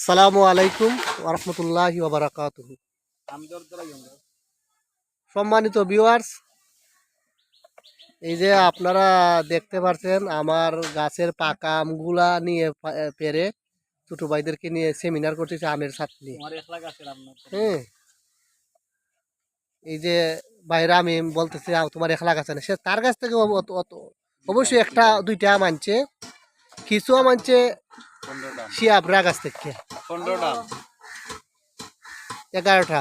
সালামু আলাইকুম ওরহমতুল্লাহ ওবরাকাত সম্মানিত ভিউয়ার্স এই যে আপনারা দেখতে পাচ্ছেন আমার গাছের পাকা আমগুলা নিয়ে পেরে ছোটো ভাইদেরকে নিয়ে সেমিনার করতেছে আমের ছাত্রী হ্যাঁ। এই যে ভাইরা আমি বলতেছি তোমার একলা গাছ আছে সে তার কাছ থেকে অবশ্যই একটা দুইটা আম আনছে। কিছু আম আনছে শিয়াবরা গাছ থেকে এগারোটা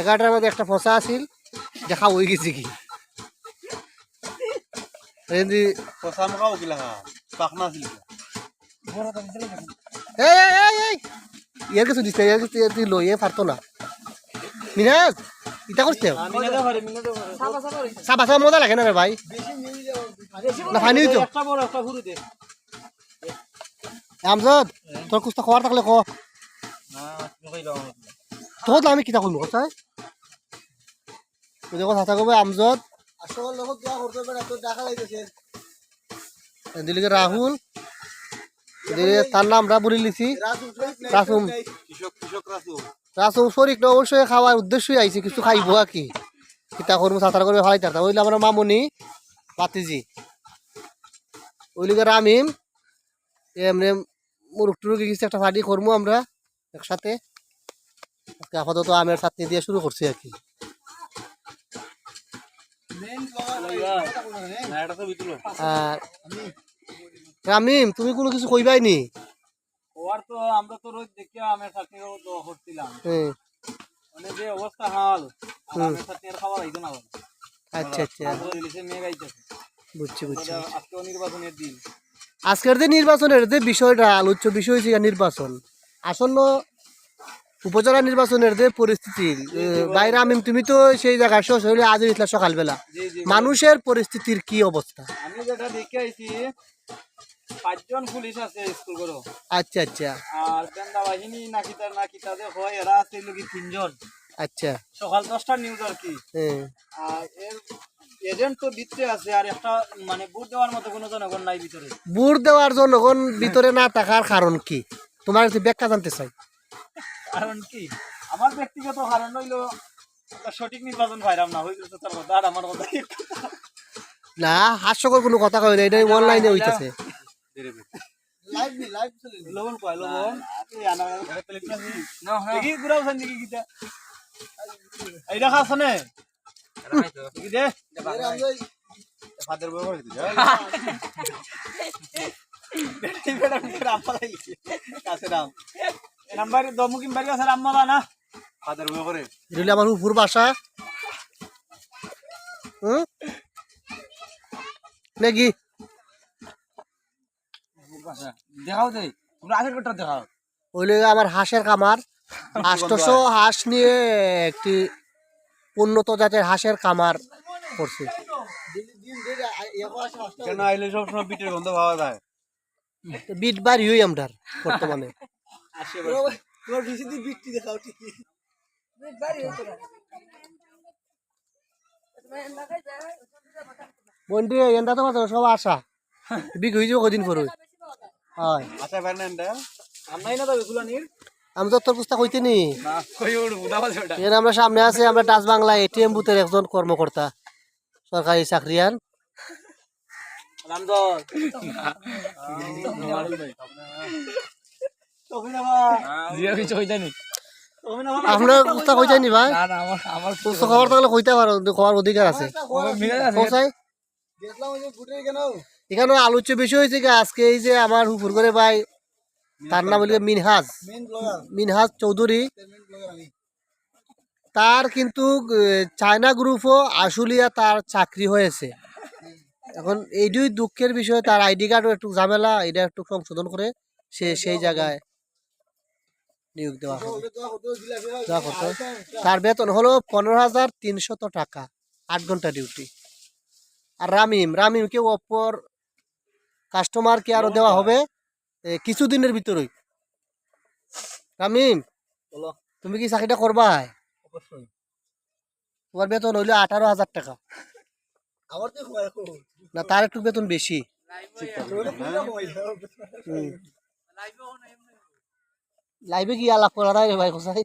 এগারোটার মধ্যে একটা ফসা আছিল দেখা হয়ে গেছে কি? এদি এই এই এই এই! ইয়ার কিছু দিচ্ছে ইয়ার কিছু তুই লইয়ে পারতো না। মিনাজ ইটা করতে সাবা সাবা মজা লাগে না রে ভাই। না ফানি তো আমজদ, তোর কুস্তা খবর থাকলে ক। তোর আমি কিতা করব কোথায় তুই দেখো হাতা কবে আমজদ। এদিকে রাহুল। এদিকে তার নাম আমরা বলে লিছি। রাসুম। রাসুম শরীর অবশ্যই খাওয়ার উদ্দেশ্যই আইছে, কিছু খাইব আর কি। কিতা করব, সাঁতার করবে ভালাই তার। ওইলে আমরা মামনি পাতিজি ওইলিগে রামিম মুরুখ টুরুক কিছু একটা পার্টি করব আমরা একসাথে। আজকে আপাতত আমের চাটনি দিয়ে শুরু করছি আর কি। আর রামিম তুমি কোনো কিছু কইবাই নি? ওর তো আমরা তো রোজ দেখি আমের চাটনি করছিলাম। মানে যে অবস্থা হাল আর হুম। আমের চাটনি আর খাওয়া হইতো না আচ্ছা আচ্ছা। বুঝছি বুঝছি ওটা আজকেও নির্বাচনের দিন। আজকের যে নির্বাচনের যে বিষয়টা আলোচ্য বিষয় হচ্ছে নির্বাচন। আসন্ন উপজেলা নির্বাচনের যে পরিস্থিতি বাইরে আমি তুমি তো সেই জায়গায় সরাসরি আজ ইসলা সকালবেলা। মানুষের পরিস্থিতির কি অবস্থা? আমি যেটা দেখে আইছি পাঁচজন পুলিশ আছে স্কুল করো আচ্ছা আচ্ছা। আর সেনা বাহিনী নাকি তার নাকি তাদের হয় এরা আছে লোক তিনজন। আচ্ছা। সকাল দশটার নিউজ আর কি। হ্যাঁ আর এর এজেন্ট তো আছে আর একটা মানে ভোট দেওয়ার মতো কোনো জনগণ নাই ভিতরে। বুট দেওয়ার জনগণ ভিতরে না থাকার কারণ কি? তোমার একটু ব্যাখ্যা জানতে চাই। কারণ কি? আমার ব্যক্তিগত কারণ হইল সঠিক নির্বাচন পাইলাম না হয়ে গেছে তার কথা আর আমার কথা না হাস্যকর কোনো কথা কয় না এটা অনলাইনে হইতেছে লবণ কয় লবণ। দেখি ঘুরাও সান দেখি কিটা এইটা খাস নে দেখি দে ফাদার বই করে দিছে বেটা বেটা আমার উপর বাসা নাকি দেখাও দে তোমরা আগের কথা দেখাও ওইলে আমার হাঁসের খামার আষ্টশো হাঁস নিয়ে একটি উন্নত জাতের হাঁসের খামার করছি। কেন আইলে সব সময় গন্ধ পাওয়া যায়? বিট বার ইউই আমদার বর্তমানে। এন্ডা তো মাত্র সব আশা। বিক হয়ে যাব কদিন পর? হয়। আচ্ছা না তবে ফুলানির? আমি তো তোর পুস্তা কইতে নি। আমরা সামনে আছি আমরা টাচ বাংলা এটিএম বুথের একজন কর্মকর্তা সরকারি চাকরিয়ান। আপনার ভাই। না না আমার আমার পুস্ত খবর থাকলে কইতে পারো খবর অধিকার আছে। এখানে আলোচ্য বিষয় হয়েছে কি আজকে এই যে আমার হুপুর করে ভাই তার নাম হলো মিনহাজ। মিনহাজ চৌধুরী। তার কিন্তু চায়না গ্রুপও আশুলিয়া তার চাকরি হয়েছে। এখন এই দুই দুঃখের বিষয়ে তার আইডি কার্ডও একটু ঝামেলা এটা একটু সংশোধন করে সে সেই জায়গায় নিয়োগ দেওয়া হবে। করতে হবে। তার বেতন হলো পনেরো হাজার তিনশত টাকা আট ঘণ্টা ডিউটি আর রামিম রামিমকে অপর কাস্টমার কেয়ারও দেওয়া হবে। কিছুদিনের ভিতরেই। বলো। তুমি কি চাকরিটা করবা অবশ্যই। তোমার বেতন হইল আঠারো হাজার টাকা। আমার তো না তার একটু বেতন বেশি। লাইভে কি আলাপ করা ভাই কোথায়?